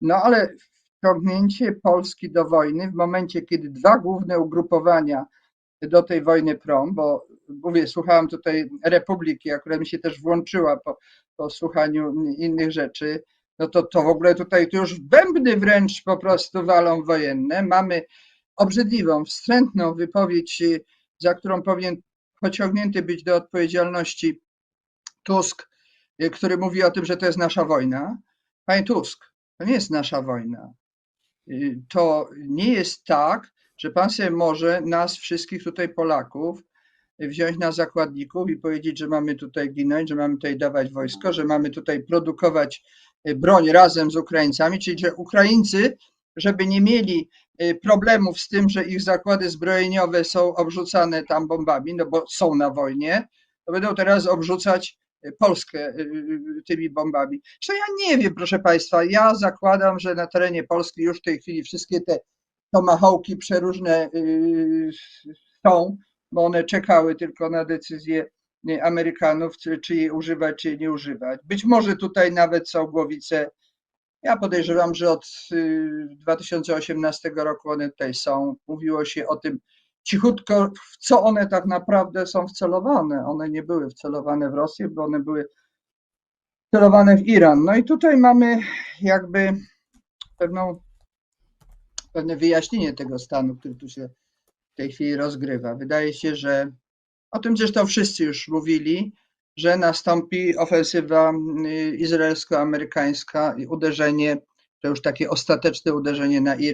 No ale wciągnięcie Polski do wojny w momencie, kiedy dwa główne ugrupowania do tej wojny prą, bo mówię, słuchałam tutaj Republiki, która mi się też włączyła po, po słuchaniu innych rzeczy, no to, to w ogóle tutaj to już bębny wręcz po prostu walą wojenne. Mamy obrzydliwą, wstrętną wypowiedź, za którą powinien pociągnięty być do odpowiedzialności Tusk, który mówi o tym, że to jest nasza wojna. Panie Tusk, to nie jest nasza wojna. To nie jest tak, że pan sobie może nas wszystkich tutaj Polaków wziąć na zakładników i powiedzieć, że mamy tutaj ginąć, że mamy tutaj dawać wojsko, że mamy tutaj produkować y, broń razem z Ukraińcami, czyli że Ukraińcy, żeby nie mieli y, problemów z tym, że ich zakłady zbrojeniowe są obrzucane tam bombami, no bo są na wojnie, to będą teraz obrzucać Polskę y, y, tymi bombami. Zresztą ja nie wiem, proszę Państwa, ja zakładam, że na terenie Polski już w tej chwili wszystkie te tomahawki przeróżne y, są, bo one czekały tylko na decyzję y, Amerykanów, czy, czy je używać, czy nie używać. Być może tutaj nawet są głowice. Ja podejrzewam, że od y, 2018 roku one tutaj są. Mówiło się o tym cichutko, w co one tak naprawdę są wcelowane. One nie były wcelowane w Rosję, bo one były wcelowane w Iran. No i tutaj mamy jakby pewną, pewne wyjaśnienie tego stanu, który tu się w tej chwili rozgrywa. Wydaje się, że o tym zresztą wszyscy już mówili, że nastąpi ofensywa y, izraelsko-amerykańska i uderzenie, to już takie ostateczne uderzenie na Iran.